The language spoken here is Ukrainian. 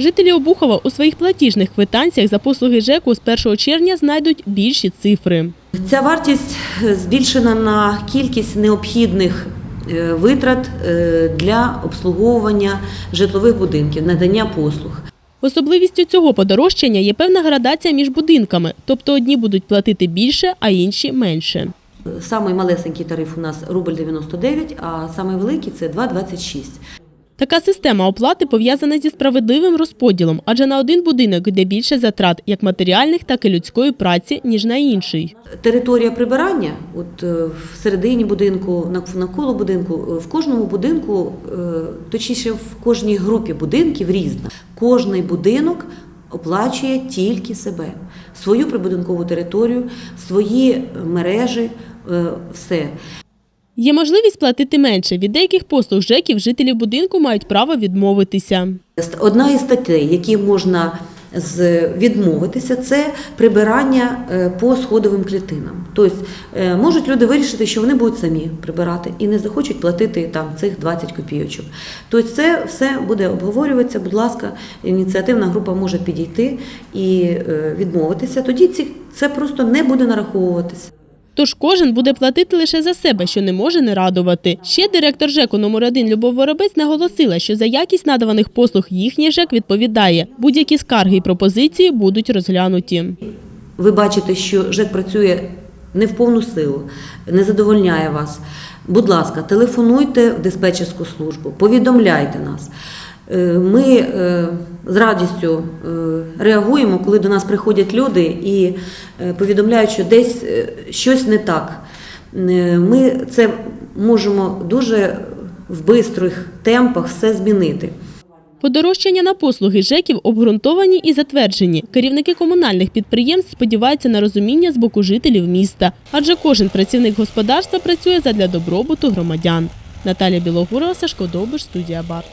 Жителі Обухова у своїх платіжних квитанціях за послуги ЖЕКу з 1 червня знайдуть більші цифри. Ця вартість збільшена на кількість необхідних е, витрат е, для обслуговування житлових будинків, надання послуг. Особливістю цього подорожчання є певна градація між будинками, тобто одні будуть платити більше, а інші менше. Самий малесенький тариф у нас рубль 99, а самий великий це 2,26. Така система оплати пов'язана зі справедливим розподілом, адже на один будинок йде більше затрат як матеріальних, так і людської праці, ніж на інший. Територія прибирання, от е, в середині будинку, нав- навколо будинку, е, в кожному будинку, е, точніше, в кожній групі будинків різна. Кожний будинок оплачує тільки себе, свою прибудинкову територію, свої мережі, все. Є можливість платити менше. Від деяких послуг ЖЕКів жителі будинку мають право відмовитися. Одна із статей, які можна відмовитися, це прибирання е, по сходовим клітинам. Тобто е, можуть люди вирішити, що вони будуть самі прибирати і не захочуть платити там цих 20 копійочок. Тобто це все буде обговорюватися. Будь ласка, ініціативна група може підійти і е, відмовитися. Тоді це просто не буде нараховуватися. Тож кожен буде платити лише за себе, що не може не радувати. Ще директор ЖЕКу номер 1 Любов Воробець наголосила, що за якість надаваних послуг їхній ЖЕК відповідає. Будь-які скарги і пропозиції будуть розглянуті. ви бачите, що ЖЕК працює не в повну силу, не задовольняє вас, будь ласка, телефонуйте в диспетчерську службу, повідомляйте нас. Е, Ми е, з радістю е, реагуємо, коли до нас приходять люди і повідомляють, що десь щось не так. Ми це можемо дуже в бистрих темпах все змінити. Подорожчання на послуги ЖЕКів обґрунтовані і затверджені. Керівники комунальних підприємств сподіваються на розуміння з боку жителів міста, адже кожен працівник господарства працює задля добробуту громадян. Наталя Білогурова, Сашко Довбиш, студія Барт.